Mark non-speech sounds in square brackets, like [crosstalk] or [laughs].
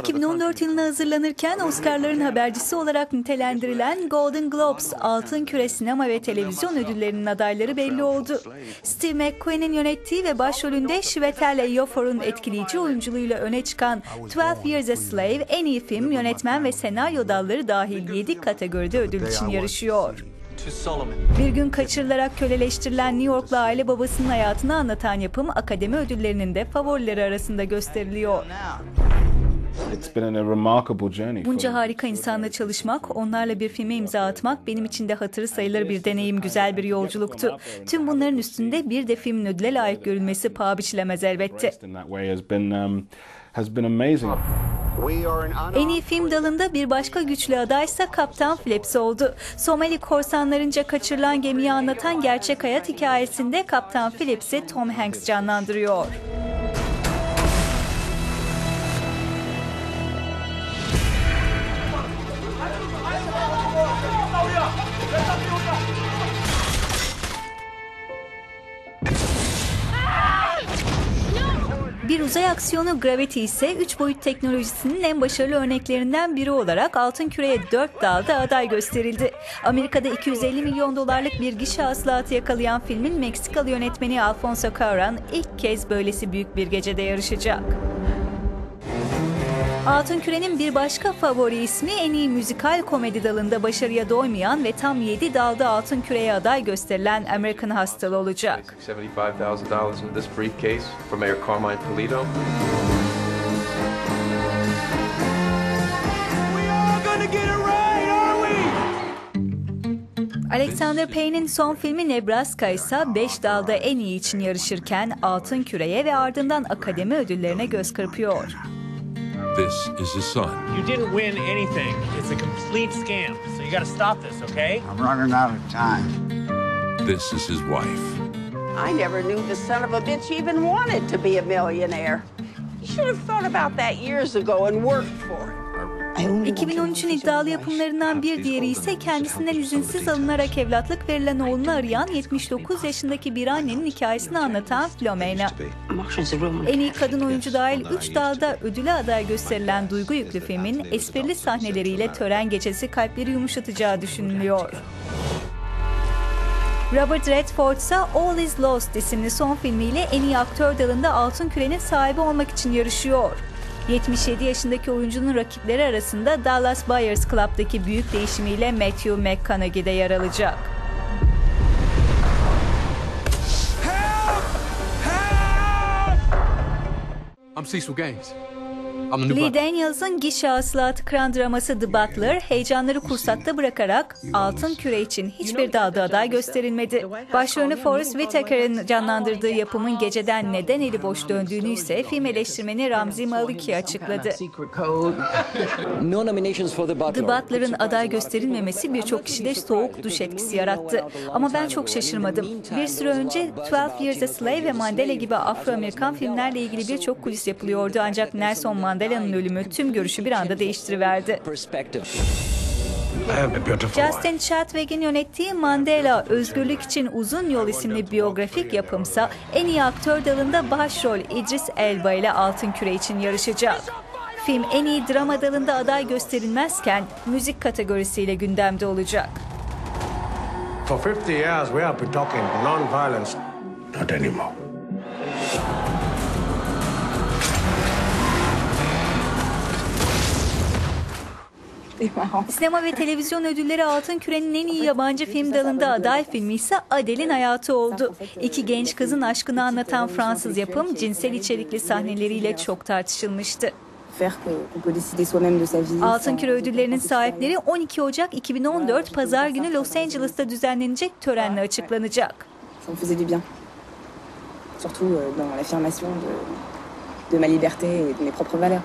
2014 yılına hazırlanırken Oscar'ların habercisi olarak nitelendirilen Golden Globes, Altın Küre Sinema ve Televizyon ödüllerinin adayları belli oldu. Steve McQueen'in yönettiği ve başrolünde Chiwetel Ejiofor'un etkileyici oyunculuğuyla öne çıkan 12 Years a Slave en iyi film, yönetmen ve senaryo dalları dahil 7 kategoride ödül için yarışıyor. Bir gün kaçırılarak köleleştirilen New Yorklu aile babasının hayatını anlatan yapım akademi ödüllerinin de favorileri arasında gösteriliyor. It's been a remarkable journey. for Bunca harika insanla çalışmak, onlarla bir filme imza atmak benim için de hatırı sayılır bir deneyim, güzel bir yolculuktu. Tüm bunların üstünde bir de filmin ödüle layık görülmesi paha biçilemez elbette. En iyi film dalında bir başka güçlü adaysa Kaptan Phillips oldu. Somali korsanlarınca kaçırılan gemiyi anlatan gerçek hayat hikayesinde Kaptan Phillips'i Tom Hanks canlandırıyor. Bir uzay aksiyonu Gravity ise 3 boyut teknolojisinin en başarılı örneklerinden biri olarak Altın Küre'ye 4 dalda aday gösterildi. Amerika'da 250 milyon dolarlık bir gişe hasılatı yakalayan filmin Meksikalı yönetmeni Alfonso Cuarón ilk kez böylesi büyük bir gecede yarışacak. Altın Küre'nin bir başka favori ismi en iyi müzikal komedi dalında başarıya doymayan ve tam 7 dalda Altın Küre'ye aday gösterilen American Hustle olacak. $75,000 in this briefcase for Mayor Carmine Polito. Alexander Payne'in son filmi Nebraska ise 5 dalda en iyi için yarışırken Altın Küre'ye ve ardından akademi ödüllerine göz kırpıyor. This is his son. You didn't win anything. It's a complete scam. So you got to stop this, okay? I'm running out of time. This is his wife. I never knew the son of a bitch even wanted to be a millionaire. You should have thought about that years ago and worked for it. 2013'ün iddialı yapımlarından bir diğeri ise kendisinden izinsiz alınarak evlatlık verilen oğlunu arayan 79 yaşındaki bir annenin hikayesini anlatan Flomena. En iyi kadın oyuncu dahil 3 dalda ödüle aday gösterilen duygu yüklü filmin esprili sahneleriyle tören gecesi kalpleri yumuşatacağı düşünülüyor. Robert Redford ise All Is Lost isimli son filmiyle en iyi aktör dalında Altın Küre'nin sahibi olmak için yarışıyor. 77 yaşındaki oyuncunun rakipleri arasında Dallas Buyers Club'daki büyük değişimiyle Matthew McConaughey de yer alacak. I'm Cecil Gaines. Lee. Daniels'ın gişe hasılatı kıran draması The Butler, heyecanları kursatta bırakarak Altın Küre için hiçbir dalda aday gösterilmedi. Başrolünü Forrest Whitaker'ın canlandırdığı yapımın geceden neden eli boş döndüğünü ise film eleştirmeni Ramzi Maliki açıkladı. No nominations for The Butler. The Butler'ın aday gösterilmemesi birçok kişide soğuk duş etkisi yarattı. Ama ben çok şaşırmadım. Bir süre önce 12 Years a Slave ve Mandela gibi Afro-Amerikan filmlerle ilgili birçok kulis yapılıyordu. Ancak Nelson Mandela'nın ölümü tüm görüşü bir anda değiştiriverdi. Justin Chatwig'in yönettiği Mandela, Özgürlük için Uzun Yol isimli biyografik yapımsa en iyi aktör dalında başrol İdris Elba ile Altın Küre için yarışacak. Film en iyi drama dalında aday gösterilmezken müzik kategorisiyle gündemde olacak. For 50 years, we have been talking non-violence. Not anymore. [laughs] Sinema ve televizyon ödülleri Altın Küre'nin en iyi yabancı film dalında aday filmi ise Adele'in hayatı oldu. İki genç kızın aşkını anlatan Fransız yapım cinsel içerikli sahneleriyle çok tartışılmıştı. Altın Küre ödüllerinin sahipleri 12 Ocak 2014 Pazar günü Los Angeles'ta düzenlenecek törenle açıklanacak. Surtout euh, dans l'affirmation de, de ma liberté et de mes propres valeurs.